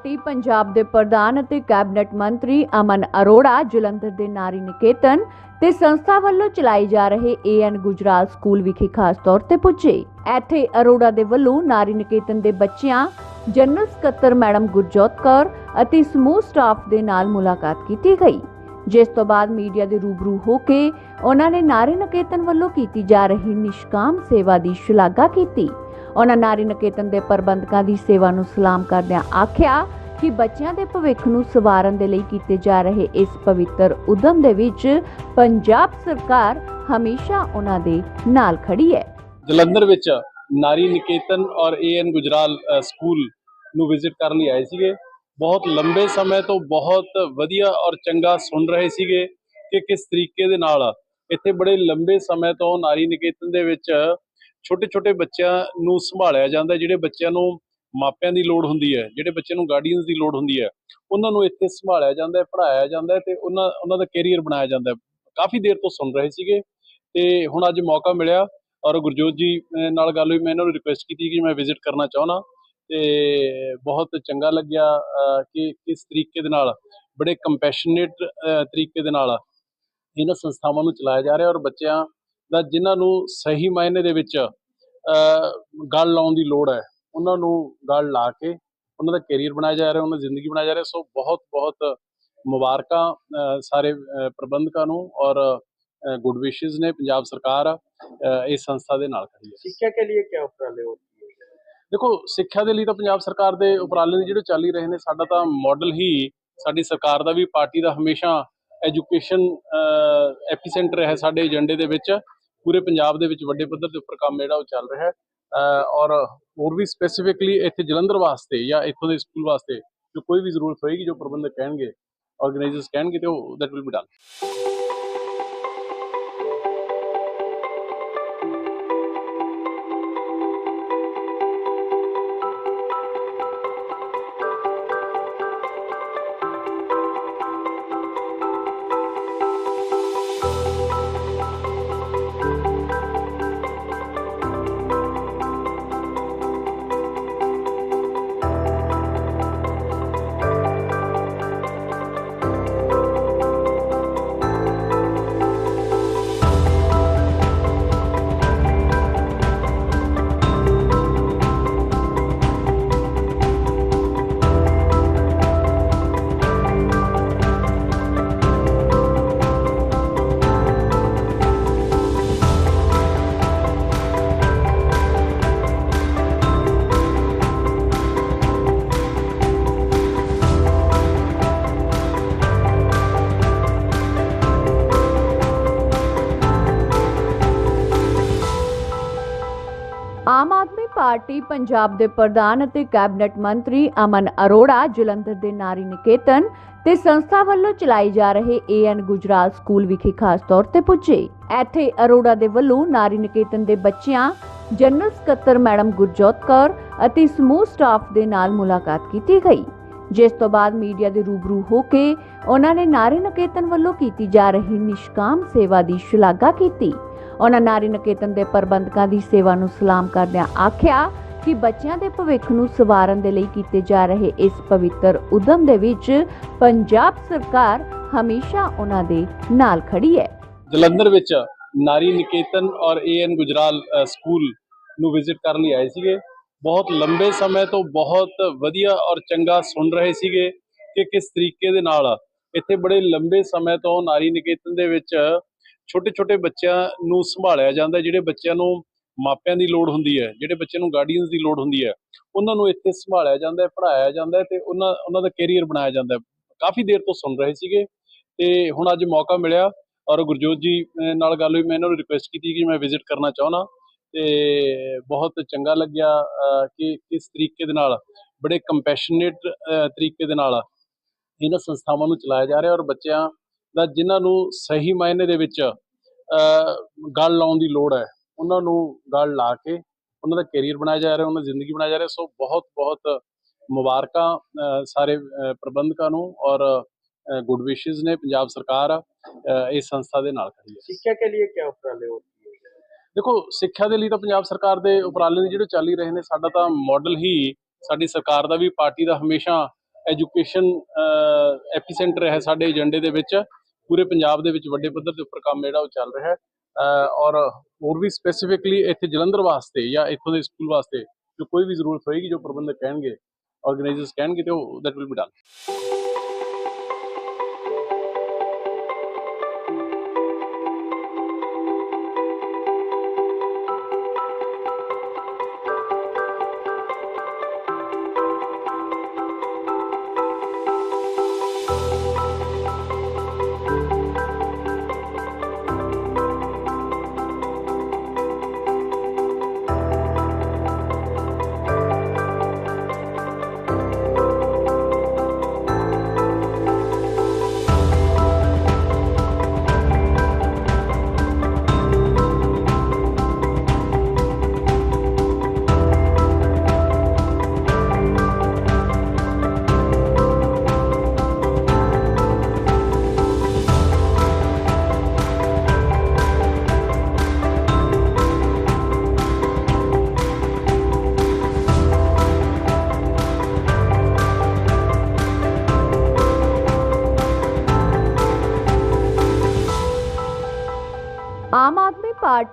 Party Punjab ਦੇ ਪ੍ਰਧਾਨ ਅਤੇ ਕੈਬਨਿਟ ਮੰਤਰੀ ਅਮਨ ਅਰੋੜਾ, ਜਲੰਧਰ ਦੇ ਨਾਰੀ ਨਿਕੇਤਨ ਤੇ ਸੰਸਥਾ ਵੱਲੋਂ ਚਲਾਏ ਜਾ ਰਹੇ ਏਐਨ ਗੁਜਰਾਲ ਸਕੂਲ ਵਿਖੇ ਖਾਸ ਤੌਰ ਤੇ ਪੁੱਜੇ। ਇੱਥੇ ਅਰੋੜਾ ਦੇ ਵੱਲੋਂ ਨਾਰੀ ਨਿਕੇਤਨ ਦੇ ਬੱਚਿਆਂ, ਜਨਰਲ ਸਕੱਤਰ ਮੈਡਮ ਗੁਰਜੋਤ ਕੌਰ ਅਤੇ ਸਮੂਹ ਸਟਾਫ ਦੇ ਨਾਲ ਮੁਲਾਕਾਤ ਕੀਤੀ ਗਈ। ਜਿਸ ਤੋਂ ਬਾਅਦ ਮੀਡੀਆ ਦੇ ਰੂਬਰੂ ਹੋ ਕੇ ਉਹਨਾਂ ਨੇ ਨਾਰੀ ਨਿਕੇਤਨ ਵੱਲੋਂ ਕੀਤੀ ਜਾ ਰਹੀ ਨਿਸ਼ਕਾਮ ਸੇਵਾ ਦੀ ਸ਼ਲਾਘਾ ਕੀਤੀ। ਉਹਨਾਂ ਨਾਰੀ ਨਿਕੇਤਨ ਦੇ ਪ੍ਰਬੰਧਕਾਂ ਦੀ ਸੇਵਾ ਨੂੰ ਸਲਾਮ ਕਰਦਿਆਂ ਆਖਿਆ ਕਿ ਬੱਚਿਆਂ ਦੇ ਭਵਿੱਖ ਨੂੰ ਸਵਾਰਨ ਦੇ ਲਈ ਕੀਤੇ ਜਾ ਰਹੇ ਇਸ ਪਵਿੱਤਰ ਉਦਮ ਦੇ ਵਿੱਚ ਪੰਜਾਬ ਸਰਕਾਰ ਹਮੇਸ਼ਾ ਉਹਨਾਂ ਦੇ ਨਾਲ ਖੜੀ ਹੈ। ਜਲੰਧਰ ਵਿੱਚ ਨਾਰੀ ਨਿਕੇਤਨ ਔਰ ਏਐਨ ਗੁਜਰਾਲ ਸਕੂਲ ਨੂੰ ਵਿਜ਼ਿਟ ਕਰਨ ਲਈ ਆਏ ਸੀਗੇ। ਬਹੁਤ ਲੰਬੇ ਸਮੇਂ ਤੋਂ ਬਹੁਤ ਵਧੀਆ ਔਰ ਚੰਗਾ ਸੁਣ ਰਹੇ ਸੀਗੇ ਕਿ ਕਿਸ ਤਰੀਕੇ ਦੇ ਨਾਲ ਇੱਥੇ ਬੜੇ ਲੰਬੇ ਸਮੇਂ ਤੋਂ ਨਾਰੀ ਨਿਕੇਤਨ ਦੇ ਵਿੱਚ ਛੋਟੇ ਛੋਟੇ ਬੱਚਿਆਂ ਨੂੰ ਸੰਭਾਲਿਆ ਜਾਂਦਾ ਜਿਹੜੇ ਬੱਚਿਆਂ ਨੂੰ ਮਾਪਿਆਂ ਦੀ ਲੋੜ ਹੁੰਦੀ ਹੈ, ਜਿਹੜੇ ਬੱਚਿਆਂ ਨੂੰ ਗਾਰਡੀਅਨਸ ਦੀ ਲੋੜ ਹੁੰਦੀ ਹੈ, ਉਹਨਾਂ ਨੂੰ ਇੱਥੇ ਸੰਭਾਲਿਆ ਜਾਂਦਾ ਹੈ, ਪੜ੍ਹਾਇਆ ਜਾਂਦਾ ਹੈ ਤੇ ਉਹਨਾਂ ਉਹਨਾਂ ਦਾ ਕੈਰੀਅਰ ਬਣਾਇਆ ਜਾਂਦਾ ਹੈ। ਕਾਫੀ ਦੇਰ ਤੋਂ ਸੁਣ ਰਹੇ ਸੀਗੇ ਤੇ ਹੁਣ ਅੱਜ ਮੌਕਾ ਮਿਲਿਆ ਔਰ ਗੁਰਜੋਤ ਜੀ ਨਾਲ ਗੱਲ ਹੋਈ, ਮੈਂ ਇਹਨਾਂ ਨੂੰ ਰਿਕੁਐਸਟ ਕੀਤੀ ਕਿ ਮੈਂ ਵਿਜ਼ਿਟ ਕਰਨਾ ਚਾਹੁੰਦਾ ਤੇ ਬਹੁਤ ਚੰਗਾ ਲੱਗਿਆ ਕਿ ਕਿਸ ਤਰੀਕੇ ਦੇ ਨਾਲ, ਬੜੇ ਕੰਪੈਸ਼ਨੇਟ ਤਰੀਕੇ ਦੇ ਨਾਲ ਇਹਨਾਂ ਸੰਸਥਾਵਾਂ ਨੂੰ ਚਲਾਇਆ ਜਾ ਰਿਹਾ ਔਰ ਬੱਚਿਆਂ ਜਾਂ ਜਿਨ੍ਹਾਂ ਨੂੰ ਸਹੀ ਮਾਇਨੇ ਦੇ ਵਿੱਚ ਗੱਲ ਲਾਉਣ ਦੀ ਲੋੜ ਹੈ ਉਹਨਾਂ ਨੂੰ ਗੱਲ ਲਾ ਕੇ ਉਹਨਾਂ ਦਾ ਕੈਰੀਅਰ ਬਣਾਇਆ ਜਾ ਰਿਹਾ ਉਹਨਾਂ ਦੀ ਜ਼ਿੰਦਗੀ ਬਣਾਇਆ ਜਾ ਰਿਹਾ ਸੋ ਬਹੁਤ ਬਹੁਤ ਮੁਬਾਰਕਾਂ ਸਾਰੇ ਪ੍ਰਬੰਧਕਾਂ ਨੂੰ ਔਰ ਗੁੱਡ ਵਿਸ਼ੇਸ ਨੇ ਪੰਜਾਬ ਸਰਕਾਰ ਇਸ ਸੰਸਥਾ ਦੇ ਨਾਲ ਖੜੀ ਹੈ। ਸਿੱਖਿਆ ਕੇ ਲਈ ਕੀ ਉਪਰਾਲੇ ਹੋ ਦੇਖੋ ਸਿੱਖਿਆ ਦੇ ਲਈ ਤਾਂ ਪੰਜਾਬ ਸਰਕਾਰ ਦੇ ਉਪਰਾਲੇ ਨੇ ਜਿਹੜੇ ਚੱਲ ਹੀ ਰਹੇ ਨੇ ਸਾਡਾ ਤਾਂ ਮਾਡਲ ਹੀ ਸਾਡੀ ਸਰਕਾਰ ਦਾ ਵੀ ਪਾਰਟੀ ਦਾ ਹਮੇਸ਼ਾ ਐਜੂਕੇਸ਼ਨ ਐਪੀਸੈਂਟਰ ਹੈ ਸਾਡੇ ਏਜੰਡੇ ਦੇ ਵਿੱਚ। ਪੂਰੇ ਪੰਜਾਬ ਦੇ ਵਿੱਚ ਵੱਡੇ ਪੱਧਰ ਦੇ ਉੱਪਰ ਕੰਮ ਜਿਹੜਾ ਉਹ ਚੱਲ ਰਿਹਾ ਹੈ। ਔਰ ਹੋਰ ਵੀ ਸਪੈਸੀਫਿਕਲੀ ਇੱਥੇ ਜਲੰਧਰ ਵਾਸਤੇ ਜਾਂ ਇੱਥੋਂ ਦੇ ਸਕੂਲ ਵਾਸਤੇ ਜੋ ਕੋਈ ਵੀ ਜ਼ਰੂਰਤ ਹੋਏਗੀ, ਜੋ ਪ੍ਰਬੰਧਕ ਕਹਿਣਗੇ ਆਰਗੇਨਾਈਜ਼ਰਸ ਕਹਿਣਗੇ ਤੇ ਉਹ that will be done party Punjab ਦੇ ਪ੍ਰਧਾਨ ਅਤੇ ਕੈਬਨਿਟ ਮੰਤਰੀ ਅਮਨ ਅਰੋੜਾ, ਜਲੰਧਰ ਦੇ ਨਾਰੀ ਨਿਕੇਤਨ ਤੇ ਸੰਸਥਾ ਵੱਲੋਂ ਚਲਾਏ ਜਾ ਰਹੇ ਏਐਨ ਗੁਜਰਾਲ ਸਕੂਲ ਵਿਖੇ ਖਾਸ ਤੌਰ ਤੇ ਪੁੱਜੇ। ਇੱਥੇ ਅਰੋੜਾ ਦੇ ਵੱਲੋਂ ਨਾਰੀ ਨਿਕੇਤਨ ਦੇ ਬੱਚਿਆਂ, ਜਨਰਲ ਸਕੱਤਰ ਮੈਡਮ ਗੁਰਜੋਤ ਕੌਰ ਅਤੇ ਸਮੂਹ ਸਟਾਫ ਦੇ ਨਾਲ ਮੁਲਾਕਾਤ ਕੀਤੀ ਗਈ। ਜਿਸ ਤੋਂ ਬਾਅਦ ਮੀਡੀਆ ਦੇ ਰੂਬਰੂ ਹੋ ਕੇ ਉਹਨਾਂ ਨੇ ਨਾਰੀ ਨਿਕੇਤਨ ਵੱਲੋਂ ਕੀਤੀ ਜਾ ਰਹੀ ਨਿਸ਼ਕਾਮ ਸੇਵਾ ਦੀ ਸ਼ਲਾਘਾ ਕੀਤੀ। ਉਹਨਾਂ ਨਾਰੀ ਨਿਕੇਤਨ ਦੇ ਪ੍ਰਬੰਧਕਾਂ ਦੀ ਸੇਵਾ ਨੂੰ ਸਲਾਮ ਕਰਦਿਆਂ ਆਖਿਆ ਕਿ ਬੱਚਿਆਂ ਦੇ ਭਵਿੱਖ ਨੂੰ ਸਵਾਰਨ ਦੇ ਲਈ ਕੀਤੇ ਜਾ ਰਹੇ ਇਸ ਪਵਿੱਤਰ ਉਦਮ ਦੇ ਵਿੱਚ ਪੰਜਾਬ ਸਰਕਾਰ ਹਮੇਸ਼ਾ ਉਹਨਾਂ ਦੇ ਨਾਲ ਖੜੀ ਹੈ। ਜਲੰਧਰ ਵਿੱਚ ਨਾਰੀ ਨਿਕੇਤਨ ਔਰ ਏਐਨ ਗੁਜਰਾਲ ਸਕੂਲ ਨੂੰ ਵਿਜ਼ਿਟ ਕਰਨ ਲਈ ਆਏ ਸੀਗੇ। ਬਹੁਤ ਲੰਬੇ ਸਮੇਂ ਤੋਂ ਬਹੁਤ ਵਧੀਆ ਔਰ ਚੰਗਾ ਸੁਣ ਰਹੇ ਸੀਗੇ ਕਿ ਕਿਸ ਤਰੀਕੇ ਦੇ ਨਾਲ ਇੱਥੇ ਬੜੇ ਲੰਬੇ ਸਮੇਂ ਤੋਂ ਨਾਰੀ ਨਿਕੇਤਨ ਦੇ ਵਿੱਚ ਛੋਟੇ ਛੋਟੇ ਬੱਚਿਆਂ ਨੂੰ ਸੰਭਾਲਿਆ ਜਾਂਦਾ ਜਿਹੜੇ ਬੱਚਿਆਂ ਨੂੰ ਮਾਪਿਆਂ ਦੀ ਲੋੜ ਹੁੰਦੀ ਹੈ, ਜਿਹੜੇ ਬੱਚਿਆਂ ਨੂੰ ਗਾਰਡੀਅਨਸ ਦੀ ਲੋੜ ਹੁੰਦੀ ਹੈ, ਉਹਨਾਂ ਨੂੰ ਇੱਥੇ ਸੰਭਾਲਿਆ ਜਾਂਦਾ ਹੈ, ਪੜ੍ਹਾਇਆ ਜਾਂਦਾ ਹੈ ਤੇ ਉਹਨਾਂ ਉਹਨਾਂ ਦਾ ਕੈਰੀਅਰ ਬਣਾਇਆ ਜਾਂਦਾ ਹੈ। ਕਾਫੀ ਦੇਰ ਤੋਂ ਸੁਣ ਰਹੇ ਸੀਗੇ ਤੇ ਹੁਣ ਅੱਜ ਮੌਕਾ ਮਿਲਿਆ ਔਰ ਗੁਰਜੋਤ ਜੀ ਨਾਲ ਗੱਲ ਹੋਈ, ਮੈਂ ਇਹਨਾਂ ਨੂੰ ਰਿਕੁਐਸਟ ਕੀਤੀ ਕਿ ਮੈਂ ਵਿਜ਼ਿਟ ਕਰਨਾ ਚਾਹੁੰਦਾ ਤੇ ਬਹੁਤ ਚੰਗਾ ਲੱਗਿਆ ਕਿ ਕਿਸ ਤਰੀਕੇ ਦੇ ਨਾਲ, ਬੜੇ ਕੰਪੈਸ਼ਨੇਟ ਤਰੀਕੇ ਦੇ ਨਾਲ ਇਹਨਾਂ ਸੰਸਥਾਵਾਂ ਨੂੰ ਚਲਾਇਆ ਜਾ ਰਿਹਾ ਔਰ ਬੱਚਿਆਂ ਦਾ ਜਿਨ੍ਹਾਂ ਨੂੰ ਸਹੀ ਮਾਇਨੇ ਦੇ ਵਿੱਚ ਗੱਲ ਲਾਉਣ ਦੀ ਲੋੜ ਹੈ ਉਹਨਾਂ ਨੂੰ ਗੱਲ ਲਾ ਕੇ ਉਹਨਾਂ ਦਾ ਕੈਰੀਅਰ ਬਣਾਇਆ ਜਾ ਰਿਹਾ ਉਹਨਾਂ ਦੀ ਜ਼ਿੰਦਗੀ ਬਣਾਇਆ ਜਾ ਰਿਹਾ। ਸੋ ਬਹੁਤ ਬਹੁਤ ਮੁਬਾਰਕਾਂ ਸਾਰੇ ਪ੍ਰਬੰਧਕਾਂ ਨੂੰ ਔਰ ਗੁੱਡ ਵਿਸ਼ੇਸ ਨੇ। ਪੰਜਾਬ ਸਰਕਾਰ ਇਸ ਸੰਸਥਾ ਦੇ ਨਾਲ ਖੜੀ ਹੈ। ਸਿੱਖਿਆ ਕੇ ਲਈ ਕੀ ਉਪਰਾਲੇ ਹੋ ਦੇਖੋ ਸਿੱਖਿਆ ਦੇ ਲਈ ਤਾਂ ਪੰਜਾਬ ਸਰਕਾਰ ਦੇ ਉਪਰਾਲੇ ਜਿਹੜੇ ਚੱਲ ਹੀ ਰਹੇ ਨੇ ਸਾਡਾ ਤਾਂ ਮਾਡਲ ਹੀ ਸਾਡੀ ਸਰਕਾਰ ਦਾ ਵੀ ਪਾਰਟੀ ਦਾ ਹਮੇਸ਼ਾ ਐਜੂਕੇਸ਼ਨ ਐਪੀਸੈਂਟਰ ਹੈ ਸਾਡੇ ਏਜੰਡੇ ਦੇ ਵਿੱਚ। ਪੂਰੇ ਪੰਜਾਬ ਦੇ ਵਿੱਚ ਵੱਡੇ ਪੱਧਰ ਦੇ ਉੱਪਰ ਕੰਮ ਜਿਹੜਾ ਉਹ ਚੱਲ ਰਿਹਾ ਹੈ। ਔਰ ਹੋਰ ਵੀ ਸਪੈਸੀਫਿਕਲੀ ਇੱਥੇ ਜਲੰਧਰ ਵਾਸਤੇ ਜਾਂ ਇੱਥੋਂ ਦੇ ਸਕੂਲ ਵਾਸਤੇ ਜੋ ਕੋਈ ਵੀ ਜ਼ਰੂਰਤ ਹੋਏਗੀ, ਜੋ ਪ੍ਰਬੰਧਕ ਕਹਿਣਗੇ ਆਰਗੇਨਾਈਜ਼ਰਸ ਕਹਿਣਗੇ, ਤੇ ਉਹ that will be done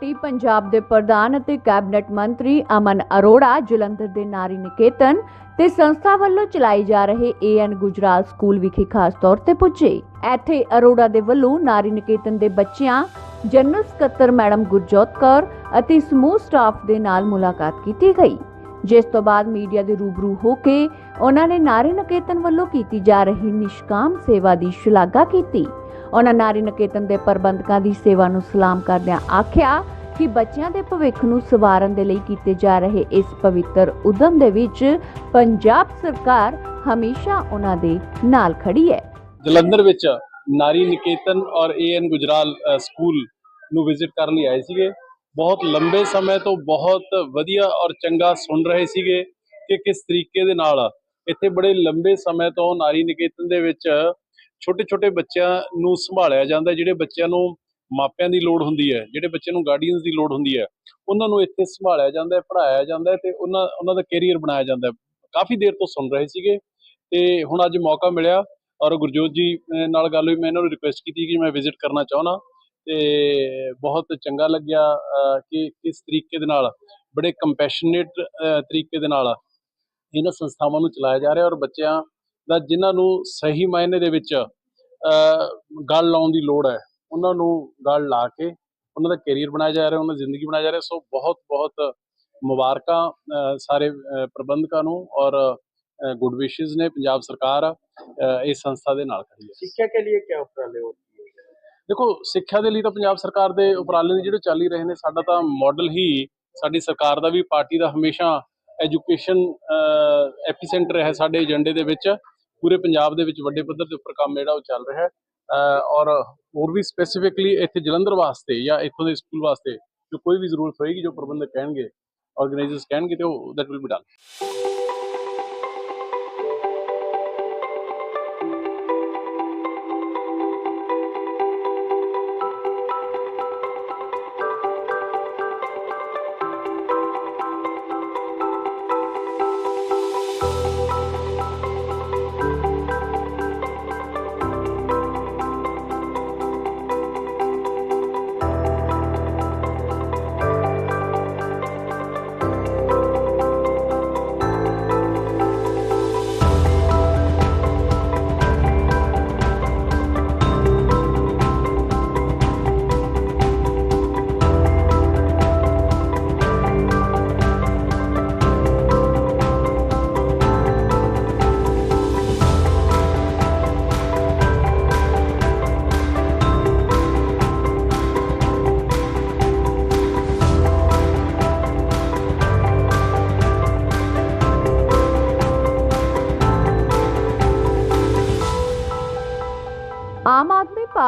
party Punjab ਦੇ ਪ੍ਰਧਾਨ ਅਤੇ ਕੈਬਨਿਟ ਮੰਤਰੀ ਅਮਨ ਅਰੋੜਾ, ਜਲੰਧਰ ਦੇ ਨਾਰੀ ਨਿਕੇਤਨ ਤੇ ਸੰਸਥਾ ਵੱਲੋਂ ਚਲਾਈ ਜਾ ਰਹੇ ਏਐਨ ਗੁਜਰਾਲ ਸਕੂਲ ਵਿਖੇ ਖਾਸ ਤੌਰ ਤੇ ਪੁੱਜੇ। ਇੱਥੇ ਅਰੋੜਾ ਦੇ ਵੱਲੋਂ ਨਾਰੀ ਨਿਕੇਤਨ ਦੇ ਬੱਚਿਆਂ, ਜਨਰਲ ਸਕੱਤਰ ਮੈਡਮ ਗੁਰਜੋਤ ਕੌਰ ਅਤੇ ਸਮੂਹ ਸਟਾਫ ਦੇ ਨਾਲ ਮੁਲਾਕਾਤ ਕੀਤੀ ਗਈ। ਜਿਸ ਤੋਂ ਬਾਅਦ ਮੀਡੀਆ ਦੇ ਰੂਬਰੂ ਹੋ ਕੇ ਉਹਨਾਂ ਨੇ ਨਾਰੀ ਨਿਕੇਤਨ ਵੱਲੋਂ ਕੀਤੀ ਜਾ ਰਹੀ ਨਿਸ਼ਕਾਮ ਸੇਵਾ ਦੀ ਸ਼ਲਾਘਾ ਕੀਤੀ। ਉਹਨਾਂ ਨਾਰੀ ਨਿਕੇਤਨ ਦੇ ਪ੍ਰਬੰਧਕਾਂ ਦੀ ਸੇਵਾ ਨੂੰ ਸਲਾਮ ਕਰਦਿਆਂ ਆਖਿਆ ਕਿ ਬੱਚਿਆਂ ਦੇ ਭਵਿੱਖ ਨੂੰ ਸਵਾਰਨ ਦੇ ਲਈ ਕੀਤੇ ਜਾ ਰਹੇ ਇਸ ਪਵਿੱਤਰ ਉਦਮ ਦੇ ਵਿੱਚ ਪੰਜਾਬ ਸਰਕਾਰ ਹਮੇਸ਼ਾ ਉਹਨਾਂ ਦੇ ਨਾਲ ਖੜੀ ਹੈ। ਜਲੰਧਰ ਵਿੱਚ ਨਾਰੀ ਨਿਕੇਤਨ ਔਰ ਏਐਨ ਗੁਜਰਾਲ ਸਕੂਲ ਨੂੰ ਵਿਜ਼ਿਟ ਕਰਨ ਲਈ ਆਏ ਸੀਗੇ। ਬਹੁਤ ਲੰਬੇ ਸਮੇਂ ਤੋਂ ਬਹੁਤ ਵਧੀਆ ਔਰ ਚੰਗਾ ਸੁਣ ਰਹੇ ਸੀਗੇ ਕਿ ਕਿਸ ਤਰੀਕੇ ਦੇ ਨਾਲ ਇੱਥੇ ਬੜੇ ਲੰਬੇ ਸਮੇਂ ਤੋਂ ਨਾਰੀ ਨਿਕੇਤਨ ਦੇ ਵਿੱਚ ਛੋਟੇ ਛੋਟੇ ਬੱਚਿਆਂ ਨੂੰ ਸੰਭਾਲਿਆ ਜਾਂਦਾ, ਜਿਹੜੇ ਬੱਚਿਆਂ ਨੂੰ ਮਾਪਿਆਂ ਦੀ ਲੋੜ ਹੁੰਦੀ ਹੈ, ਜਿਹੜੇ ਬੱਚਿਆਂ ਨੂੰ ਗਾਰਡੀਅਨਸ ਦੀ ਲੋੜ ਹੁੰਦੀ ਹੈ, ਉਹਨਾਂ ਨੂੰ ਇੱਥੇ ਸੰਭਾਲਿਆ ਜਾਂਦਾ ਹੈ, ਪੜ੍ਹਾਇਆ ਜਾਂਦਾ ਹੈ ਤੇ ਉਹਨਾਂ ਉਹਨਾਂ ਦਾ ਕੈਰੀਅਰ ਬਣਾਇਆ ਜਾਂਦਾ ਹੈ। ਕਾਫੀ ਦੇਰ ਤੋਂ ਸੁਣ ਰਹੇ ਸੀਗੇ ਤੇ ਹੁਣ ਅੱਜ ਮੌਕਾ ਮਿਲਿਆ ਔਰ ਗੁਰਜੋਤ ਜੀ ਨਾਲ ਗੱਲ ਹੋਈ, ਮੈਂ ਇਹਨਾਂ ਨੂੰ ਰਿਕੁਐਸਟ ਕੀਤੀ ਕਿ ਮੈਂ ਵਿਜ਼ਿਟ ਕਰਨਾ ਚਾਹੁੰਦਾ ਤੇ ਬਹੁਤ ਚੰਗਾ ਲੱਗਿਆ ਕਿ ਕਿਸ ਤਰੀਕੇ ਦੇ ਨਾਲ, ਬੜੇ ਕੰਪੈਸ਼ਨੇਟ ਤਰੀਕੇ ਦੇ ਨਾਲ ਇਹਨਾਂ ਸੰਸਥਾਵਾਂ ਨੂੰ ਚਲਾਇਆ ਜਾ ਰਿਹਾ ਔਰ ਬੱਚਿਆਂ ਦਾ ਜਿਨ੍ਹਾਂ ਨੂੰ ਸਹੀ ਮਾਇਨੇ ਦੇ ਵਿੱਚ ਗੱਲ ਲਾਉਣ ਦੀ ਲੋੜ ਹੈ। ਉਹਨਾਂ ਨੂੰ ਗੱਲ ਲਾ ਕੇ ਉਹਨਾਂ ਦਾ ਕੈਰੀਅਰ ਬਣਾਇਆ ਜਾ ਰਿਹਾ ਉਹਨਾਂ ਦੀ ਜ਼ਿੰਦਗੀ ਬਣਾਇਆ ਜਾ ਰਿਹਾ ਸੋ ਬਹੁਤ ਬਹੁਤ ਮੁਬਾਰਕਾਂ ਸਾਰੇ ਪ੍ਰਬੰਧਕਾਂ ਨੂੰ ਔਰ ਗੁੱਡ ਵਿਸ਼ੇਸ ਨੇ। ਪੰਜਾਬ ਸਰਕਾਰ ਇਸ ਸੰਸਥਾ ਦੇ ਨਾਲ ਖੜੀ ਹੈ। ਸਿੱਖਿਆ ਕੇ ਲਈ ਕੀ ਉਪਰਾਲੇ ਹੋ ਦੇਖੋ ਸਿੱਖਿਆ ਦੇ ਲਈ ਤਾਂ ਪੰਜਾਬ ਸਰਕਾਰ ਦੇ ਉਪਰਾਲੇ ਨੇ ਜਿਹੜੇ ਚੱਲ ਹੀ ਰਹੇ ਨੇ ਸਾਡਾ ਤਾਂ ਮਾਡਲ ਹੀ ਸਾਡੀ ਸਰਕਾਰ ਦਾ ਵੀ ਪਾਰਟੀ ਦਾ ਹਮੇਸ਼ਾ ਐਜੂਕੇਸ਼ਨ ਐਪੀਸੈਂਟਰ ਹੈ ਸਾਡੇ ਏਜੰਡੇ ਦੇ ਵਿੱਚ। ਪੂਰੇ ਪੰਜਾਬ ਦੇ ਵਿੱਚ ਵੱਡੇ ਪੱਧਰ ਦੇ ਉੱਪਰ ਕੰਮ ਜਿਹੜਾ ਉਹ ਚੱਲ ਰਿਹਾ ਹੈ। ਔਰ ਹੋਰ ਵੀ ਸਪੈਸੀਫਿਕਲੀ ਇੱਥੇ ਜਲੰਧਰ ਵਾਸਤੇ ਜਾਂ ਇੱਥੋਂ ਦੇ ਸਕੂਲ ਵਾਸਤੇ ਜੋ ਕੋਈ ਵੀ ਜ਼ਰੂਰਤ ਹੋਏਗੀ, ਜੋ ਪ੍ਰਬੰਧਕ ਕਹਿਣਗੇ ਆਰਗੇਨਾਈਜ਼ਰਸ ਕਹਿਣਗੇ ਤੇ ਉਹ that will be done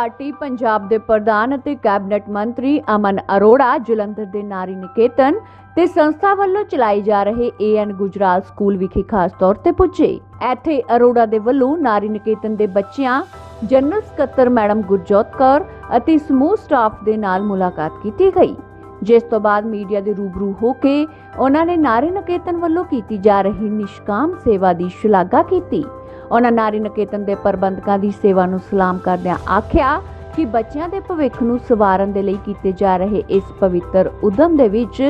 party Punjab ਦੇ ਪ੍ਰਧਾਨ ਅਤੇ ਕੈਬਨਿਟ ਮੰਤਰੀ ਅਮਨ ਅਰੋੜਾ, ਜਲੰਧਰ ਦੇ ਨਾਰੀ ਨਿਕੇਤਨ ਤੇ ਸੰਸਥਾ ਵੱਲੋਂ ਚਲਾਈ ਜਾ ਰਹੇ ਏਐਨ ਗੁਜਰਾਲ ਸਕੂਲ ਵਿਖੇ ਖਾਸ ਤੌਰ ਤੇ ਪੁੱਜੇ। ਇੱਥੇ ਅਰੋੜਾ ਦੇ ਵੱਲੋਂ ਨਾਰੀ ਨਿਕੇਤਨ ਦੇ ਬੱਚਿਆਂ, ਜਨਰਲ ਸਕੱਤਰ ਮੈਡਮ ਗੁਰਜੋਤ ਕੌਰ ਅਤੇ ਸਮੂਹ ਸਟਾਫ ਦੇ ਨਾਲ ਮੁਲਾਕਾਤ ਕੀਤੀ ਗਈ। ਜਿਸ ਤੋਂ ਬਾਅਦ ਮੀਡੀਆ ਦੇ ਰੂਬਰੂ ਹੋ ਕੇ ਉਹਨਾਂ ਨੇ ਨਾਰੀ ਨਿਕੇਤਨ ਵੱਲੋਂ ਕੀਤੀ ਜਾ ਰਹੀ ਨਿਸ਼ਕਾਮ ਸੇਵਾ ਦੀ ਸ਼ਲਾਘਾ ਕੀਤੀ। ਉਹਨਾਂ ਨਾਰੀ ਨਿਕੇਤਨ ਦੇ ਪ੍ਰਬੰਧਕਾਂ ਦੀ ਸੇਵਾ ਨੂੰ ਸਲਾਮ ਕਰਦਿਆਂ ਆਖਿਆ ਕਿ ਬੱਚਿਆਂ ਦੇ ਭਵਿੱਖ ਨੂੰ ਸਵਾਰਨ ਦੇ ਲਈ ਕੀਤੇ ਜਾ ਰਹੇ ਇਸ ਪਵਿੱਤਰ ਉਦਮ ਦੇ ਵਿੱਚ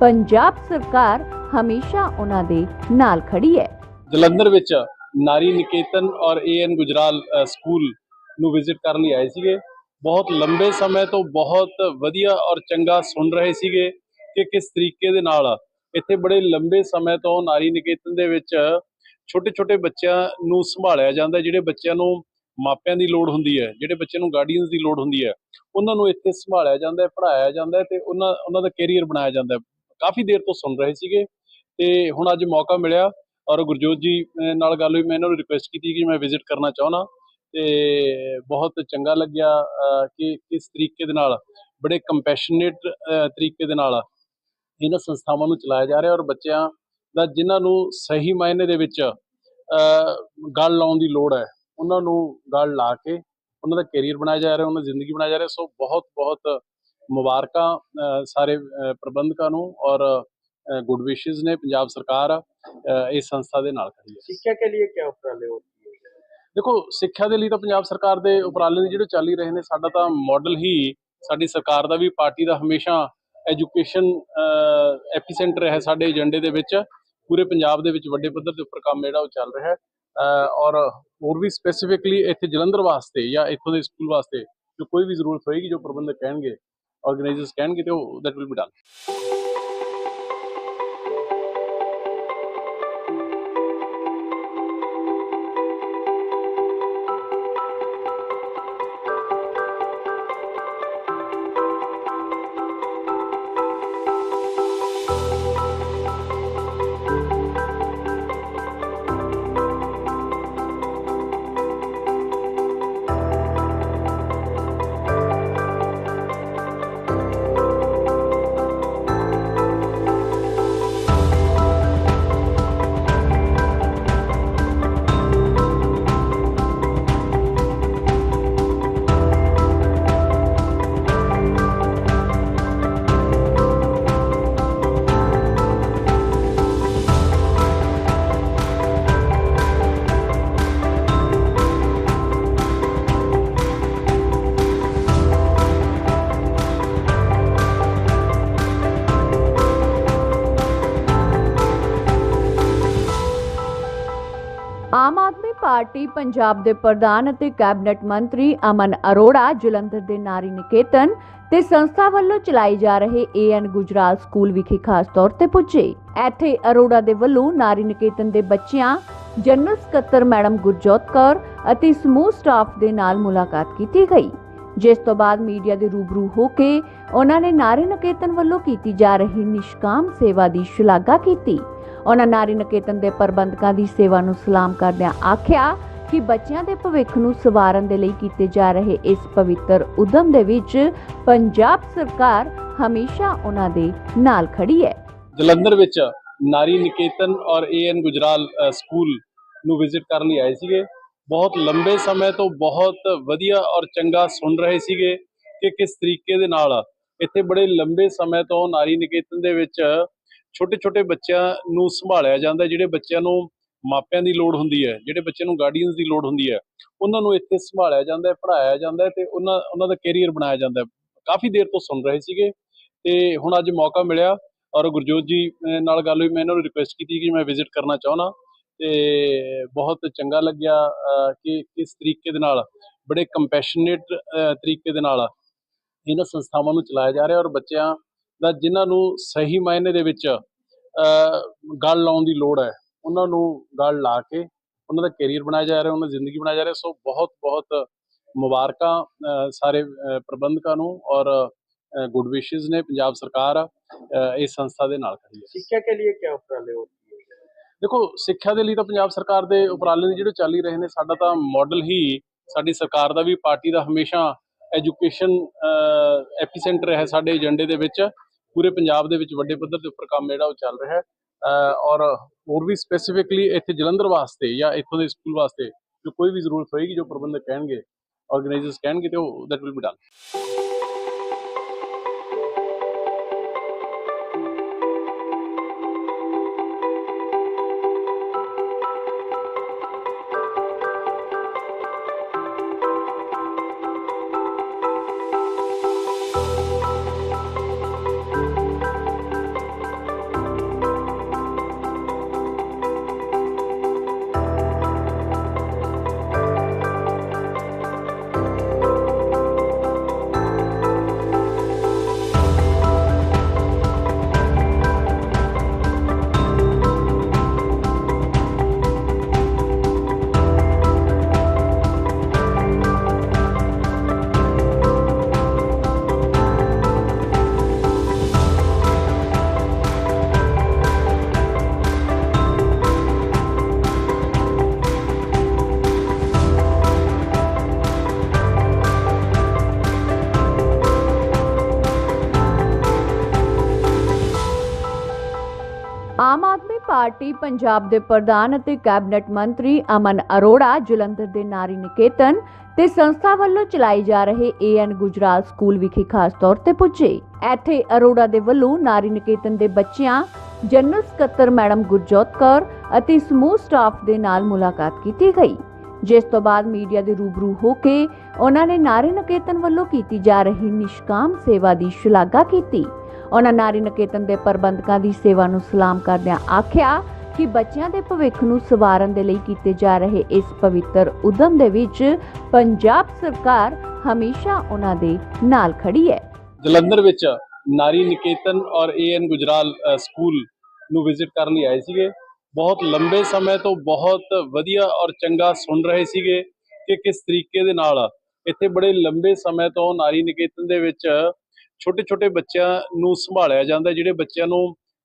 ਪੰਜਾਬ ਸਰਕਾਰ ਹਮੇਸ਼ਾ ਉਹਨਾਂ ਦੇ ਨਾਲ ਖੜੀ ਹੈ। ਜਲੰਧਰ ਵਿੱਚ ਨਾਰੀ ਨਿਕੇਤਨ ਔਰ ਏਐਨ ਗੁਜਰਾਲ ਸਕੂਲ ਨੂੰ ਵਿਜ਼ਿਟ ਕਰਨ ਲਈ ਆਏ ਸੀਗੇ। ਬਹੁਤ ਲੰਬੇ ਸਮੇਂ ਤੋਂ ਬਹੁਤ ਵਧੀਆ ਔਰ ਚੰਗਾ ਸੁਣ ਰਹੇ ਸੀਗੇ ਕਿ ਕਿਸ ਤਰੀਕੇ ਦੇ ਨਾਲ ਇੱਥੇ ਬੜੇ ਲੰਬੇ ਸਮੇਂ ਤੋਂ ਨਾਰੀ ਨਿਕੇਤਨ ਦੇ ਵਿੱਚ ਛੋਟੇ ਛੋਟੇ ਬੱਚਿਆਂ ਨੂੰ ਸੰਭਾਲਿਆ ਜਾਂਦਾ ਜਿਹੜੇ ਬੱਚਿਆਂ ਨੂੰ ਮਾਪਿਆਂ ਦੀ ਲੋੜ ਹੁੰਦੀ ਹੈ, ਜਿਹੜੇ ਬੱਚਿਆਂ ਨੂੰ ਗਾਰਡੀਅਨਸ ਦੀ ਲੋੜ ਹੁੰਦੀ ਹੈ, ਉਹਨਾਂ ਨੂੰ ਇੱਥੇ ਸੰਭਾਲਿਆ ਜਾਂਦਾ ਹੈ, ਪੜ੍ਹਾਇਆ ਜਾਂਦਾ ਹੈ ਤੇ ਉਹਨਾਂ ਉਹਨਾਂ ਦਾ ਕੈਰੀਅਰ ਬਣਾਇਆ ਜਾਂਦਾ ਹੈ। ਕਾਫੀ ਦੇਰ ਤੋਂ ਸੁਣ ਰਹੇ ਸੀਗੇ ਤੇ ਹੁਣ ਅੱਜ ਮੌਕਾ ਮਿਲਿਆ ਔਰ ਗੁਰਜੋਤ ਜੀ ਨਾਲ ਗੱਲ ਹੋਈ, ਮੈਂ ਇਹਨਾਂ ਨੂੰ ਰਿਕੁਐਸਟ ਕੀਤੀ ਕਿ ਮੈਂ ਵਿਜ਼ਿਟ ਕਰਨਾ ਚਾਹੁੰਦਾ। ਤੇ ਬਹੁਤ ਚੰਗਾ ਲੱਗਿਆ ਕਿ ਕਿਸ ਤਰੀਕੇ ਦੇ ਨਾਲ, ਬੜੇ ਕੰਪੈਸ਼ਨੇਟ ਤਰੀਕੇ ਦੇ ਨਾਲ ਇਹਨਾਂ ਸੰਸਥਾਵਾਂ ਨੂੰ ਚਲਾਇਆ ਜਾ ਰਿਹਾ ਔਰ ਬੱਚਿਆਂ ਦਾ ਜਿਨ੍ਹਾਂ ਨੂੰ ਸਹੀ ਮਾਇਨੇ ਦੇ ਵਿੱਚ ਗੱਲ ਲਾਉਣ ਦੀ ਲੋੜ ਹੈ ਉਹਨਾਂ ਨੂੰ ਗੱਲ ਲਾ ਕੇ ਉਹਨਾਂ ਦਾ ਕੈਰੀਅਰ ਬਣਾਇਆ ਜਾ ਰਿਹਾ ਉਹਨਾਂ ਦੀ ਜ਼ਿੰਦਗੀ ਬਣਾਇਆ ਜਾ ਰਿਹਾ ਸੋ ਬਹੁਤ ਬਹੁਤ ਮੁਬਾਰਕਾਂ ਸਾਰੇ ਪ੍ਰਬੰਧਕਾਂ ਨੂੰ ਔਰ ਗੁੱਡ ਵਿਸ਼ੇਸ ਨੇ ਪੰਜਾਬ ਸਰਕਾਰ ਇਸ ਸੰਸਥਾ ਦੇ ਨਾਲ ਖੜੀ ਹੈ। ਸਿੱਖਿਆ ਕੇ ਲਈ ਕੀ ਉਪਰਾਲੇ ਹੋ ਦੇਖੋ ਸਿੱਖਿਆ ਦੇ ਲਈ ਤਾਂ ਪੰਜਾਬ ਸਰਕਾਰ ਦੇ ਉਪਰਾਲੇ ਨੇ ਜਿਹੜੇ ਚੱਲ ਹੀ ਰਹੇ ਨੇ ਸਾਡਾ ਤਾਂ ਮਾਡਲ ਹੀ ਸਾਡੀ ਸਰਕਾਰ ਦਾ ਵੀ ਪਾਰਟੀ ਦਾ ਹਮੇਸ਼ਾ ਐਜੂਕੇਸ਼ਨ ਐਪੀਸੈਂਟਰ ਹੈ ਸਾਡੇ ਏਜੰਡੇ ਦੇ ਵਿੱਚ। ਪੂਰੇ ਪੰਜਾਬ ਦੇ ਵਿੱਚ ਵੱਡੇ ਪੱਧਰ ਦੇ ਉੱਪਰ ਕੰਮ ਜਿਹੜਾ ਉਹ ਚੱਲ ਰਿਹਾ ਹੈ। ਔਰ ਹੋਰ ਵੀ ਸਪੈਸੀਫਿਕਲੀ ਇੱਥੇ ਜਲੰਧਰ ਵਾਸਤੇ ਜਾਂ ਇੱਥੋਂ ਦੇ ਸਕੂਲ ਵਾਸਤੇ ਜੋ ਕੋਈ ਵੀ ਜ਼ਰੂਰਤ ਹੋਏਗੀ, ਜੋ ਪ੍ਰਬੰਧਕ ਕਹਿਣਗੇ ਆਰਗੇਨਾਈਜ਼ਰਸ ਕਹਿਣਗੇ ਤੇ ਉਹ that will be done party Punjab ਦੇ ਪ੍ਰਧਾਨ ਅਤੇ ਕੈਬਨਿਟ ਮੰਤਰੀ ਅਮਨ ਅਰੋੜਾ, ਜਲੰਧਰ ਦੇ ਨਾਰੀ ਨਿਕੇਤਨ ਤੇ ਸੰਸਥਾ ਵੱਲੋਂ ਚਲਾਏ ਜਾ ਰਹੇ ਏਐਨ ਗੁਜਰਾਲ ਸਕੂਲ ਵਿਖੇ ਖਾਸ ਤੌਰ ਤੇ ਪੁੱਜੇ। ਇੱਥੇ ਅਰੋੜਾ ਦੇ ਵੱਲੋਂ ਨਾਰੀ ਨਿਕੇਤਨ ਦੇ ਬੱਚਿਆਂ, ਜਨਰਲ ਸਕੱਤਰ ਮੈਡਮ ਗੁਰਜੋਤ ਕੌਰ ਅਤੇ ਸਮੂਹ ਸਟਾਫ ਦੇ ਨਾਲ ਮੁਲਾਕਾਤ ਕੀਤੀ ਗਈ। ਜਿਸ ਤੋਂ ਬਾਅਦ ਮੀਡੀਆ ਦੇ ਰੂਬਰੂ ਹੋ ਕੇ ਉਹਨਾਂ ਨੇ ਨਾਰੀ ਨਿਕੇਤਨ ਵੱਲੋਂ ਕੀਤੀ ਜਾ ਰਹੀ ਨਿਸ਼ਕਾਮ ਸੇਵਾ ਦੀ ਸ਼ਲਾਘਾ ਕੀਤੀ। ਉਹਨਾਂ ਨਾਰੀ ਨਿਕੇਤਨ ਦੇ ਪ੍ਰਬੰਧਕਾਂ ਦੀ ਸੇਵਾ ਨੂੰ ਸਲਾਮ ਕਰਦਿਆਂ ਆਖਿਆ ਕਿ ਬੱਚਿਆਂ ਦੇ ਭਵਿੱਖ ਨੂੰ ਸਵਾਰਨ ਦੇ ਲਈ ਕੀਤੇ ਜਾ ਰਹੇ ਇਸ ਪਵਿੱਤਰ ਉਦਮ ਦੇ ਵਿੱਚ ਪੰਜਾਬ ਸਰਕਾਰ ਹਮੇਸ਼ਾ ਉਹਨਾਂ ਦੇ ਨਾਲ ਖੜੀ ਹੈ। ਜਲੰਧਰ ਵਿੱਚ ਨਾਰੀ ਨਿਕੇਤਨ ਔਰ ਏਐਨ ਗੁਜਰਾਲ ਸਕੂਲ ਨੂੰ ਵਿਜ਼ਿਟ ਕਰਨ ਲਈ ਆਏ ਸੀਗੇ। ਬਹੁਤ ਲੰਬੇ ਸਮੇਂ ਤੋਂ ਬਹੁਤ ਵਧੀਆ ਔਰ ਚੰਗਾ ਸੁਣ ਰਹੇ ਸੀਗੇ ਕਿ ਕਿਸ ਤਰੀਕੇ ਦੇ ਨਾਲ ਇੱਥੇ ਬੜੇ ਲੰਬੇ ਸਮੇਂ ਤੋਂ ਨਾਰੀ ਨਿਕੇਤਨ ਦੇ ਵਿੱਚ ਛੋਟੇ ਛੋਟੇ ਬੱਚਿਆਂ ਨੂੰ ਸੰਭਾਲਿਆ ਜਾਂਦਾ ਜਿਹੜੇ ਬੱਚਿਆਂ ਨੂੰ ਮਾਪਿਆਂ ਦੀ ਲੋੜ ਹੁੰਦੀ ਹੈ, ਜਿਹੜੇ ਬੱਚਿਆਂ ਨੂੰ ਗਾਰਡੀਅਨਸ ਦੀ ਲੋੜ ਹੁੰਦੀ ਹੈ, ਉਹਨਾਂ ਨੂੰ ਇੱਥੇ ਸੰਭਾਲਿਆ ਜਾਂਦਾ ਹੈ, ਪੜ੍ਹਾਇਆ ਜਾਂਦਾ ਹੈ ਤੇ ਉਹਨਾਂ ਉਹਨਾਂ ਦਾ ਕੈਰੀਅਰ ਬਣਾਇਆ ਜਾਂਦਾ ਹੈ। ਕਾਫੀ ਦੇਰ ਤੋਂ ਸੁਣ ਰਹੇ ਸੀਗੇ ਤੇ ਹੁਣ ਅੱਜ ਮੌਕਾ ਮਿਲਿਆ ਔਰ ਗੁਰਜੋਤ ਜੀ ਨਾਲ ਗੱਲ ਹੋਈ, ਮੈਂ ਇਹਨਾਂ ਨੂੰ ਰਿਕੁਐਸਟ ਕੀਤੀ ਕਿ ਮੈਂ ਵਿਜ਼ਿਟ ਕਰਨਾ ਚਾਹੁੰਦਾ ਤੇ ਬਹੁਤ ਚੰਗਾ ਲੱਗਿਆ ਕਿ ਕਿਸ ਤਰੀਕੇ ਦੇ ਨਾਲ, ਬੜੇ ਕੰਪੈਸ਼ਨੇਟ ਤਰੀਕੇ ਦੇ ਨਾਲ ਇਹਨਾਂ ਸੰਸਥਾਵਾਂ ਨੂੰ ਚਲਾਇਆ ਜਾ ਰਿਹਾ ਔਰ ਬੱਚਿਆਂ ਦਾ ਜਿਨ੍ਹਾਂ ਨੂੰ ਸਹੀ ਮਾਇਨੇ ਦੇ ਵਿੱਚ ਗੱਲ ਲਾਉਣ ਦੀ ਲੋੜ ਹੈ ਉਹਨਾਂ ਨੂੰ ਗੱਲ ਲਾ ਕੇ ਉਹਨਾਂ ਦਾ ਕੈਰੀਅਰ ਬਣਾਇਆ ਜਾ ਰਿਹਾ ਉਹਨਾਂ ਦੀ ਜ਼ਿੰਦਗੀ ਬਣਾਇਆ ਜਾ ਰਿਹਾ ਸੋ ਬਹੁਤ ਬਹੁਤ ਮੁਬਾਰਕਾਂ ਸਾਰੇ ਪ੍ਰਬੰਧਕਾਂ ਨੂੰ ਔਰ ਗੁੱਡ ਵਿਸ਼ੇਸ ਨੇ ਪੰਜਾਬ ਸਰਕਾਰ ਇਸ ਸੰਸਥਾ ਦੇ ਨਾਲ ਖੜੀ ਹੈ। ਸਿੱਖਿਆ ਕੇ ਲਈ ਕੀ ਉਪਰਾਲੇ ਹੋ ਦੇਖੋ ਸਿੱਖਿਆ ਦੇ ਲਈ ਤਾਂ ਪੰਜਾਬ ਸਰਕਾਰ ਦੇ ਉਪਰਾਲੇ ਜਿਹੜੇ ਚੱਲ ਹੀ ਰਹੇ ਨੇ ਸਾਡਾ ਤਾਂ ਮਾਡਲ ਹੀ ਸਾਡੀ ਸਰਕਾਰ ਦਾ ਵੀ ਪਾਰਟੀ ਦਾ ਹਮੇਸ਼ਾ ਐਜੂਕੇਸ਼ਨ ਐਪੀਸੈਂਟਰ ਹੈ ਸਾਡੇ ਏਜੰਡੇ ਦੇ ਵਿੱਚ। ਪੂਰੇ ਪੰਜਾਬ ਦੇ ਵਿੱਚ ਵੱਡੇ ਪੱਧਰ ਦੇ ਉੱਪਰ ਕੰਮ ਜਿਹੜਾ ਉਹ ਚੱਲ ਰਿਹਾ ਹੈ। ਔਰ ਹੋਰ ਵੀ ਸਪੈਸੀਫਿਕਲੀ ਇੱਥੇ ਜਲੰਧਰ ਵਾਸਤੇ ਜਾਂ ਇੱਥੋਂ ਦੇ ਸਕੂਲ ਵਾਸਤੇ ਜੋ ਕੋਈ ਵੀ ਜ਼ਰੂਰਤ ਹੋਏਗੀ, ਜੋ ਪ੍ਰਬੰਧਕ ਕਹਿਣਗੇ ਆਰਗੇਨਾਈਜ਼ਰਸ ਕਹਿਣਗੇ ਤੇ ਉਹ that will be done party Punjab ਦੇ ਪ੍ਰਧਾਨ ਅਤੇ ਕੈਬਨਿਟ ਮੰਤਰੀ ਅਮਨ ਅਰੋੜਾ, ਜਲੰਧਰ ਦੇ ਨਾਰੀ ਨਿਕੇਤਨ ਤੇ ਸੰਸਥਾ ਵੱਲੋਂ ਚਲਾਏ ਜਾ ਰਹੇ ਏਐਨ ਗੁਜਰਾਲ ਸਕੂਲ ਵਿਖੇ ਖਾਸ ਤੌਰ ਤੇ ਪੁੱਜੇ। ਇੱਥੇ ਅਰੋੜਾ ਦੇ ਵੱਲੋਂ ਨਾਰੀ ਨਿਕੇਤਨ ਦੇ ਬੱਚਿਆਂ, ਜਨਰਲ ਸਕੱਤਰ ਮੈਡਮ ਗੁਰਜੋਤ ਕੌਰ ਅਤੇ ਸਮੂਹ ਸਟਾਫ ਦੇ ਨਾਲ ਮੁਲਾਕਾਤ ਕੀਤੀ ਗਈ। ਜਿਸ ਤੋਂ ਬਾਅਦ ਮੀਡੀਆ ਦੇ ਰੂਬਰੂ ਹੋ ਕੇ ਉਹਨਾਂ ਨੇ ਨਾਰੀ ਨਿਕੇਤਨ ਵੱਲੋਂ ਕੀਤੀ ਜਾ ਰਹੀ ਨਿਸ਼ਕਾਮ ਸੇਵਾ ਦੀ ਸ਼ਲਾਘਾ ਕੀਤੀ। ਉਹਨਾਂ ਨਾਰੀ ਨਿਕੇਤਨ ਦੇ ਪ੍ਰਬੰਧਕਾਂ ਦੀ ਸੇਵਾ ਨੂੰ ਸਲਾਮ ਕਰਦਿਆਂ ਆਖਿਆ ਕਿ ਬੱਚਿਆਂ ਦੇ ਭਵਿੱਖ ਨੂੰ ਸਵਾਰਨ ਦੇ ਲਈ ਕੀਤੇ ਜਾ ਰਹੇ ਇਸ ਪਵਿੱਤਰ ਉਦਮ ਦੇ ਵਿੱਚ ਪੰਜਾਬ ਸਰਕਾਰ ਹਮੇਸ਼ਾ ਉਹਨਾਂ ਦੇ ਨਾਲ ਖੜੀ ਹੈ। ਜਲੰਧਰ ਵਿੱਚ ਨਾਰੀ ਨਿਕੇਤਨ ਔਰ ਏਐਨ ਗੁਜਰਾਲ ਸਕੂਲ ਨੂੰ ਵਿਜ਼ਿਟ ਕਰਨ ਲਈ ਆਏ ਸੀਗੇ। ਬਹੁਤ ਲੰਬੇ ਸਮੇਂ ਤੋਂ ਬਹੁਤ ਵਧੀਆ ਔਰ ਚੰਗਾ ਸੁਣ ਰਹੇ ਸੀਗੇ ਕਿ ਕਿਸ ਤਰੀਕੇ ਦੇ ਨਾਲ ਇੱਥੇ ਬੜੇ ਲੰਬੇ ਸਮੇਂ ਤੋਂ ਨਾਰੀ ਨਿਕੇਤਨ ਦੇ ਵਿੱਚ ਛੋਟੇ ਛੋਟੇ ਬੱਚਿਆਂ ਨੂੰ ਸੰਭਾਲਿਆ ਜਾਂਦਾ ਜਿਹੜੇ ਬੱਚਿਆਂ ਨੂੰ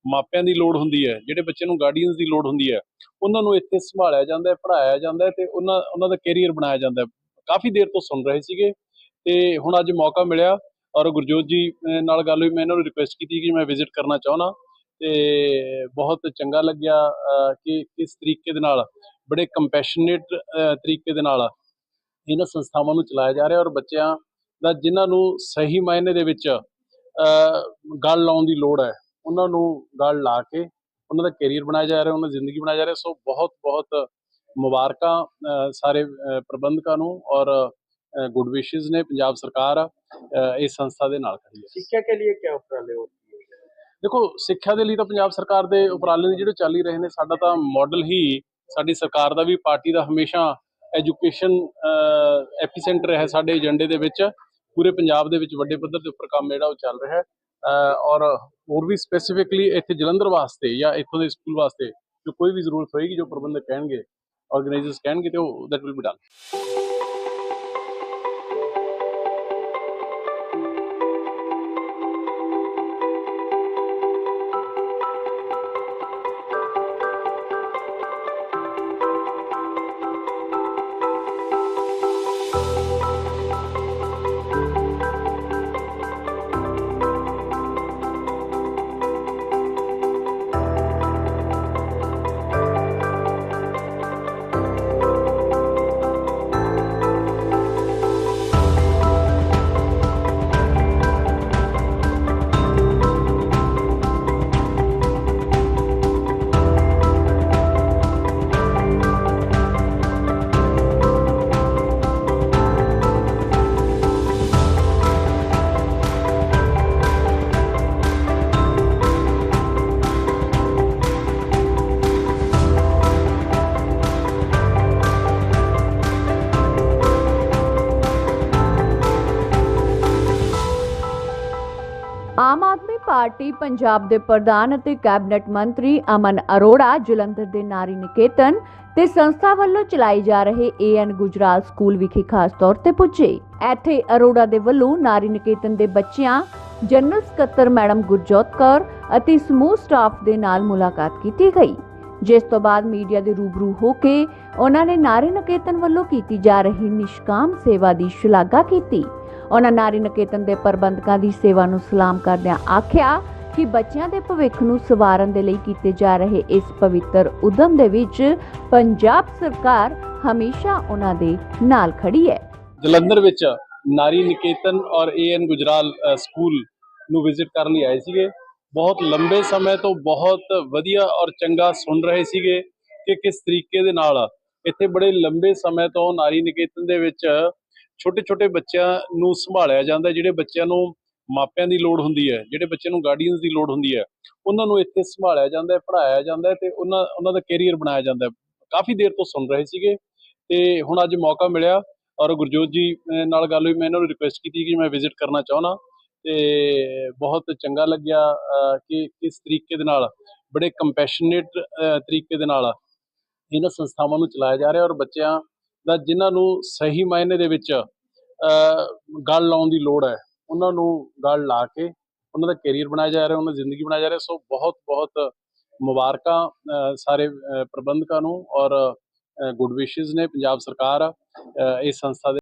ਮਾਪਿਆਂ ਦੀ ਲੋੜ ਹੁੰਦੀ ਹੈ, ਜਿਹੜੇ ਬੱਚਿਆਂ ਨੂੰ ਗਾਰਡੀਅਨਸ ਦੀ ਲੋੜ ਹੁੰਦੀ ਹੈ, ਉਹਨਾਂ ਨੂੰ ਇੱਥੇ ਸੰਭਾਲਿਆ ਜਾਂਦਾ ਹੈ, ਪੜ੍ਹਾਇਆ ਜਾਂਦਾ ਹੈ ਤੇ ਉਹਨਾਂ ਉਹਨਾਂ ਦਾ ਕੈਰੀਅਰ ਬਣਾਇਆ ਜਾਂਦਾ ਹੈ। ਕਾਫੀ ਦੇਰ ਤੋਂ ਸੁਣ ਰਹੇ ਸੀਗੇ ਤੇ ਹੁਣ ਅੱਜ ਮੌਕਾ ਮਿਲਿਆ ਔਰ ਗੁਰਜੋਤ ਜੀ ਨਾਲ ਗੱਲ ਹੋਈ, ਮੈਂ ਇਹਨਾਂ ਨੂੰ ਰਿਕੁਐਸਟ ਕੀਤੀ ਕਿ ਮੈਂ ਵਿਜ਼ਿਟ ਕਰਨਾ ਚਾਹੁੰਦਾ। ਤੇ ਬਹੁਤ ਚੰਗਾ ਲੱਗਿਆ ਕਿ ਕਿਸ ਤਰੀਕੇ ਦੇ ਨਾਲ, ਬੜੇ ਕੰਪੈਸ਼ਨੇਟ ਤਰੀਕੇ ਦੇ ਨਾਲ ਇਹਨਾਂ ਸੰਸਥਾਵਾਂ ਨੂੰ ਚਲਾਇਆ ਜਾ ਰਿਹਾ ਔਰ ਬੱਚਿਆਂ ਜਾਂ ਜਿਨ੍ਹਾਂ ਨੂੰ ਸਹੀ ਮਾਇਨੇ ਦੇ ਵਿੱਚ ਗੱਲ ਲਾਉਣ ਦੀ ਲੋੜ ਹੈ ਉਹਨਾਂ ਨੂੰ ਗੱਲ ਲਾ ਕੇ ਉਹਨਾਂ ਦਾ ਕੈਰੀਅਰ ਬਣਾਇਆ ਜਾ ਰਿਹਾ ਉਹਨਾਂ ਦੀ ਜ਼ਿੰਦਗੀ ਬਣਾਇਆ ਜਾ ਰਿਹਾ ਸੋ ਬਹੁਤ ਬਹੁਤ ਮੁਬਾਰਕਾਂ ਸਾਰੇ ਪ੍ਰਬੰਧਕਾਂ ਨੂੰ ਔਰ ਗੁੱਡ ਵਿਸ਼ੇਸ ਨੇ ਪੰਜਾਬ ਸਰਕਾਰ ਇਸ ਸੰਸਥਾ ਦੇ ਨਾਲ ਖੜੀ ਹੈ। ਸਿੱਖਿਆ ਕੇ ਲਈ ਕੀ ਉਪਰਾਲੇ ਹੋ ਦੇਖੋ ਸਿੱਖਿਆ ਦੇ ਲਈ ਤਾਂ ਪੰਜਾਬ ਸਰਕਾਰ ਦੇ ਉਪਰਾਲੇ ਨੇ ਜਿਹੜੇ ਚੱਲ ਹੀ ਰਹੇ ਨੇ ਸਾਡਾ ਤਾਂ ਮਾਡਲ ਹੀ ਸਾਡੀ ਸਰਕਾਰ ਦਾ ਵੀ ਪਾਰਟੀ ਦਾ ਹਮੇਸ਼ਾ ਐਜੂਕੇਸ਼ਨ ਐਫੀਸੈਂਟ ਹੈ ਸਾਡੇ ਏਜੰਡੇ ਦੇ ਵਿੱਚ। ਪੂਰੇ ਪੰਜਾਬ ਦੇ ਵਿੱਚ ਵੱਡੇ ਪੱਧਰ ਦੇ ਉੱਪਰ ਕੰਮ ਜਿਹੜਾ ਉਹ ਚੱਲ ਰਿਹਾ ਹੈ। ਔਰ ਹੋਰ ਵੀ ਸਪੈਸੀਫਿਕਲੀ ਇੱਥੇ ਜਲੰਧਰ ਵਾਸਤੇ ਜਾਂ ਇੱਥੋਂ ਦੇ ਸਕੂਲ ਵਾਸਤੇ ਜੋ ਕੋਈ ਵੀ ਜ਼ਰੂਰਤ ਹੋਏਗੀ ਜੋ ਪ੍ਰਬੰਧਕ ਕਹਿਣਗੇ ਆਰਗੇਨਾਈਜ਼ਰਸ ਕਹਿਣਗੇ ਤੇ ਉਹ that will be done Punjab ਦੇ ਪ੍ਰਧਾਨ ਅਤੇ ਕੈਬਨਿਟ ਮੰਤਰੀ ਅਮਨ ਅਰੋੜਾ, ਜਲੰਧਰ ਦੇ ਨਾਰੀ ਨਿਕੇਤਨ ਤੇ ਸੰਸਥਾ ਵੱਲੋਂ ਚਲਾਏ ਜਾ ਰਹੇ ਏਐਨ ਗੁਜਰਾਲ ਸਕੂਲ ਵਿਖੇ ਖਾਸ ਤੌਰ ਤੇ ਪੁੱਜੇ। ਇੱਥੇ ਅਰੋੜਾ ਦੇ ਵੱਲੋਂ ਨਾਰੀ ਨਿਕੇਤਨ ਦੇ ਬੱਚਿਆਂ, ਜਨਰਲ ਸਕੱਤਰ ਮੈਡਮ ਗੁਰਜੋਤ ਕੌਰ ਅਤੇ ਸਮੂਹ ਸਟਾਫ ਦੇ ਨਾਲ ਮੁਲਾਕਾਤ ਕੀਤੀ ਗਈ। ਜਿਸ ਤੋਂ ਬਾਅਦ ਮੀਡੀਆ ਦੇ ਰੂਬਰੂ ਹੋ ਕੇ ਉਹਨਾਂ ਨੇ ਨਾਰੀ ਨਿਕੇਤਨ ਵੱਲੋਂ ਕੀਤੀ ਜਾ ਰਹੀ ਨਿਸ਼ਕਾਮ ਸੇਵਾ ਦੀ ਸ਼ਲਾਘਾ ਕੀਤੀ। ਉਹਨਾਂ ਨਾਰੀ ਨਿਕੇਤਨ ਦੇ ਪ੍ਰਬੰਧਕਾਂ ਦੀ ਸੇਵਾ ਨੂੰ ਸਲਾਮ ਕਰਦਿਆਂ ਆਖਿਆ ਕਿ ਬੱਚਿਆਂ ਦੇ ਭਵਿੱਖ ਨੂੰ ਸਵਾਰਨ ਦੇ ਲਈ ਕੀਤੇ ਜਾ ਰਹੇ ਇਸ ਪਵਿੱਤਰ ਉਦਮ ਦੇ ਵਿੱਚ ਪੰਜਾਬ ਸਰਕਾਰ ਹਮੇਸ਼ਾ ਉਹਨਾਂ ਦੇ ਨਾਲ ਖੜੀ ਹੈ। ਜਲੰਧਰ ਵਿੱਚ ਨਾਰੀ ਨਿਕੇਤਨ ਔਰ ਏਐਨ ਗੁਜਰਾਲ ਸਕੂਲ ਨੂੰ ਵਿਜ਼ਿਟ ਕਰਨ ਲਈ ਆਏ ਸੀਗੇ। ਬਹੁਤ ਲੰਬੇ ਸਮੇਂ ਤੋਂ ਬਹੁਤ ਵਧੀਆ ਔਰ ਚੰਗਾ ਸੁਣ ਰਹੇ ਸੀਗੇ ਕਿ ਕਿਸ ਤਰੀਕੇ ਦੇ ਨਾਲ ਇੱਥੇ ਬੜੇ ਲੰਬੇ ਸਮੇਂ ਤੋਂ ਨਾਰੀ ਨਿਕੇਤਨ ਦੇ ਵਿੱਚ ਛੋਟੇ ਛੋਟੇ ਬੱਚਿਆਂ ਨੂੰ ਸੰਭਾਲਿਆ ਜਾਂਦਾ, ਜਿਹੜੇ ਬੱਚਿਆਂ ਨੂੰ ਮਾਪਿਆਂ ਦੀ ਲੋੜ ਹੁੰਦੀ ਹੈ, ਜਿਹੜੇ ਬੱਚਿਆਂ ਨੂੰ ਗਾਰਡੀਅਨਸ ਦੀ ਲੋੜ ਹੁੰਦੀ ਹੈ, ਉਹਨਾਂ ਨੂੰ ਇੱਥੇ ਸੰਭਾਲਿਆ ਜਾਂਦਾ ਹੈ, ਪੜ੍ਹਾਇਆ ਜਾਂਦਾ ਹੈ ਤੇ ਉਹਨਾਂ ਉਹਨਾਂ ਦਾ ਕੈਰੀਅਰ ਬਣਾਇਆ ਜਾਂਦਾ ਹੈ। ਕਾਫੀ ਦੇਰ ਤੋਂ ਸੁਣ ਰਹੇ ਸੀਗੇ ਤੇ ਹੁਣ ਅੱਜ ਮੌਕਾ ਮਿਲਿਆ ਔਰ ਗੁਰਜੋਤ ਜੀ ਨਾਲ ਗੱਲ ਹੋਈ, ਮੈਂ ਇਹਨਾਂ ਨੂੰ ਰਿਕੁਐਸਟ ਕੀਤੀ ਕਿ ਮੈਂ ਵਿਜ਼ਿਟ ਕਰਨਾ ਚਾਹੁੰਦਾ ਤੇ ਬਹੁਤ ਚੰਗਾ ਲੱਗਿਆ ਕਿ ਕਿਸ ਤਰੀਕੇ ਦੇ ਨਾਲ, ਬੜੇ ਕੰਪੈਸ਼ਨੇਟ ਤਰੀਕੇ ਦੇ ਨਾਲ ਇਹਨਾਂ ਸੰਸਥਾਵਾਂ ਨੂੰ ਚਲਾਇਆ ਜਾ ਰਿਹਾ ਔਰ ਬੱਚਿਆਂ ਦਾ ਜਿਨ੍ਹਾਂ ਨੂੰ ਸਹੀ ਮਾਇਨੇ ਦੇ ਵਿੱਚ ਗੱਲ ਲਾਉਣ ਦੀ ਲੋੜ ਹੈ। ਉਹਨਾਂ ਨੂੰ ਗੱਲ ਲਾ ਕੇ ਉਹਨਾਂ ਦਾ ਕੈਰੀਅਰ ਬਣਾਇਆ ਜਾ ਰਿਹਾ, ਉਹਨਾਂ ਦੀ ਜ਼ਿੰਦਗੀ ਬਣਾਇਆ ਜਾ ਰਿਹਾ ਸੋ ਬਹੁਤ ਬਹੁਤ ਮੁਬਾਰਕਾਂ, ਅਹ, ਸਾਰੇ ਪ੍ਰਬੰਧਕਾਂ ਨੂੰ ਔਰ ਗੁੱਡ ਵਿਸ਼ੇਸ ਨੇ। ਪੰਜਾਬ ਸਰਕਾਰ, ਅਹ, ਇਸ ਸੰਸਥਾ ਦੇ